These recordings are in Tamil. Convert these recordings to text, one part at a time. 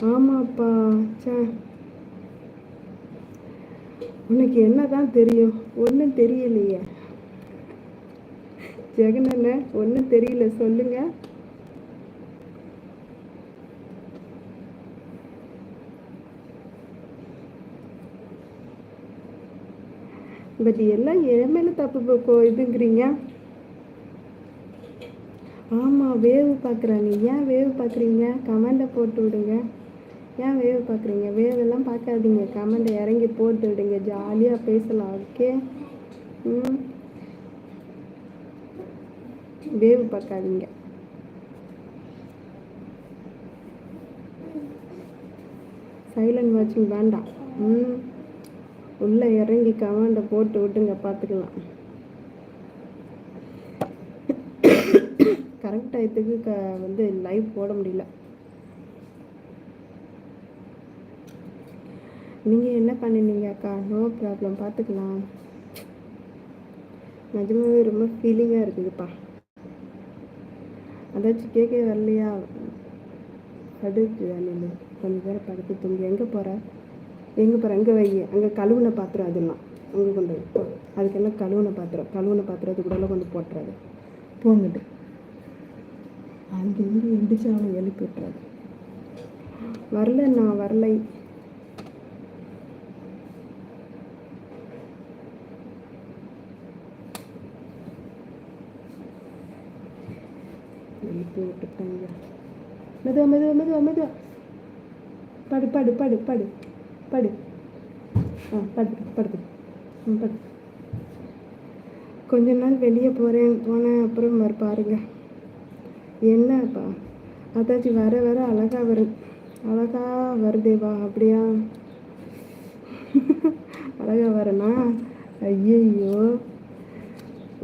ஆமாப்பா சே உனக்கு என்னதான் தெரியும்? ஒன்றும் தெரியலையே. ஜெகன் ஒன்றும் தெரியல. சொல்லுங்க. பட் எல்லாம் என் மேல தப்பு போ- இதுங்கிறீங்க. ஆமாம் வேவு பார்க்குறாங்க ஏன் வேவு பார்க்குறீங்க கமெண்டை போட்டு விடுங்க. ஏன் வேவு பார்க்குறீங்க? வேவெல்லாம் பார்க்காதீங்க. கமெண்டை இறங்கி போட்டு விடுங்க. ஜாலியாக பேசலாம் ஓகே? ம். வேவு பார்க்காதீங்க. சைலண்ட் வாட்சிங் வேண்டாம். ம். உள்ளே இறங்கி கமெண்டை போட்டு விட்டுங்க பார்த்துக்கலாம். கரெக்ட் டயத்துக்கு க வந்து லைவ் போட முடியல. நீங்கள் என்ன பண்ணினீங்க அக்கா? நோ ப்ராப்ளம் பார்த்துக்கலாம் நிஜமாவே ரொம்ப ஃபீலிங்காக இருக்குதுப்பா. அதாச்சும் கேட்க வரலையா? படுக்கு அணில் கொஞ்சம் பேர் படுத்து தூங்கி எங்கே போகிற எங்கே போகிற எங்கே வை. அங்கே கழுவுன பாத்திரம் அதெல்லாம். அங்கே கொண்டு வை அதுக்கெல்லாம் கழுவுன பாத்திரம்? கழுவுன பாத்திரத்து கூடலாம் கொண்டு போட்டுறாது. போங்கட்டு. அங்கேருந்து எந்திரிச்சு அவனை எழுப்பி விட்டுறாது. வரல நான் வரலை. எழுப்பி விட்டுட்டாங்க மெதுவா மெதுவா மெதுவா மெதுவா படு படு படு படு படு ஆ படு படுது ம் படு கொஞ்ச நாள் வெளியே போகிறேன் போனேன் அப்புறம் வர பாருங்க என்னப்பா அதாச்சும் வர வர அழகாக வரும் அழகா வருதேவா அப்படியா அழகா வரனா ஐயையோ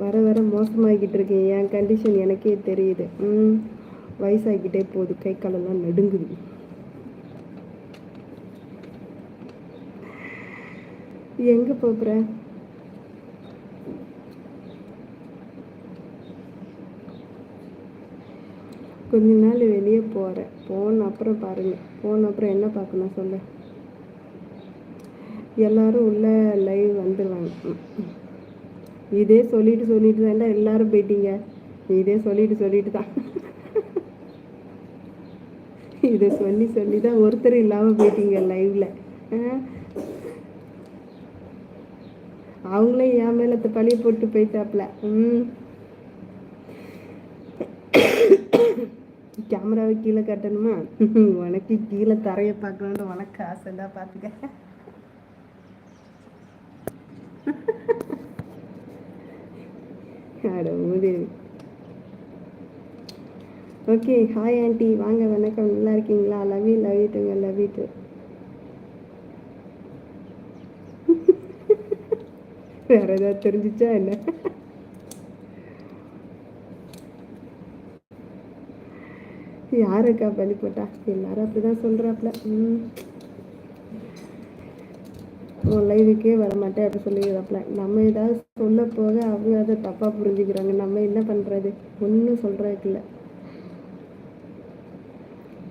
வர வர மோசமாகிக்கிட்டு இருக்கேன் என் கண்டிஷன் எனக்கே தெரியுது. ம் வயசாகிக்கிட்டே போகுது. கை காலெல்லாம் நடுங்குது. எங்கே போகிற கொஞ்ச நாள் வெளியே போகிறேன் போன அப்புறம் பாருங்கள் போன அப்புறம் என்ன பார்க்கணும் சொல்ல. எல்லாரும் உள்ள லைவ் வந்துடுவாங்க இதே சொல்லிட்டு சொல்லிட்டு தான்டா எல்லாரும் போயிட்டீங்க. இதே சொல்லிட்டு சொல்லிட்டு தான். இதை சொல்லி சொல்லி தான் ஒருத்தர் இல்லாமல் போயிட்டீங்க லைவ்ல. அவங்களே என் மேல பழி பழிய போட்டு போயிட்டாப்ல. ம். கேமராவை கீழே கட்டணுமா? உனக்கு கீழே தரையை பார்க்கணும்னு உனக்கு ஆசைதான் பார்த்துக்க அட மூதேவி ஓகே ஹாய் ஆண்டி வாங்க வணக்கம். நல்லா இருக்கீங்களா? லவ் யூ லவ் யூ டுங்க லவ் யூ டு வேற ஏதாவது தெரிஞ்சிச்சா என்ன? யாருக்கா பலி போட்டா? எல்லாரும் அப்படிதான் சொல்றாப்ல. ம். லைவுக்கே வரமாட்டேன் அப்படின்னு அப்படி சொல்லிடுறாப்ல நம்ம ஏதாவது சொல்ல போக அவங்க அதை தப்பாக புரிஞ்சுக்கிறாங்க. நம்ம என்ன பண்ணுறது ஒன்றும் சொல்கிறதுக்கு இல்லை.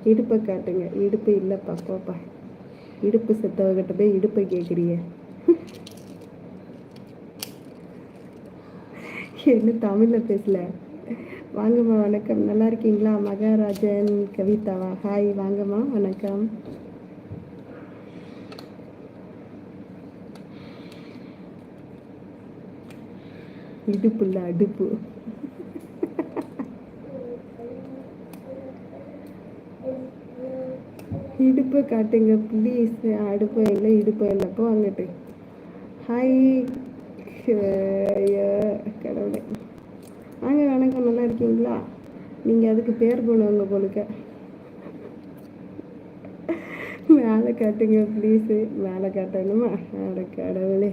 இடுப்பை காட்டுங்க. இடுப்பு இல்லைப்பா போப்பா இடுப்பு செத்தவகிட்ட போய் இடுப்பை கேட்குறிய என்ன தமிழில் பேசல? வாங்கம்மா வணக்கம். நல்லா இருக்கீங்களா? மகாராஜன் கவிதாவா? ஹாய் வாங்கம்மா வணக்கம். இடுப்புல அடுப்பு. இடுப்பை காட்டுங்க ப்ளீஸ் அடுப்பு இல்லை இடுப்பு இல்லை. போ அங்கிட்டு. ஹாய் கடவுளே வாங்க வணக்கம் நல்லா இருக்கீங்களா நீங்கள் அதுக்கு பேர் போனவங்க போலுக்க மேலே காட்டுங்க ப்ளீஸு மேலே காட்டணுமா? அட கடவுளே.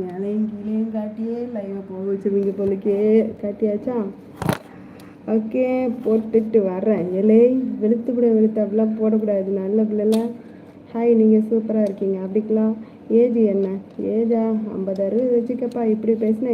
மேலேயும் கீழேயும் காட்டியே லைவை போக வச்சுருவீங்க பொண்ணுக்கே காட்டியாச்சா? ஓகே போட்டுட்டு வரேன் இலை வெளுத்து கூட வெளுத்து அப்படிலாம் போடக்கூடாது. நல்ல பிள்ளைலாம் ஹாய் நீங்கள் சூப்பராக இருக்கீங்க. அப்படிக்கலாம் ஏஜ் என்ன? ஏஜா ஐம்பது அறுபது வச்சுக்கப்பா. இப்படி பேசினா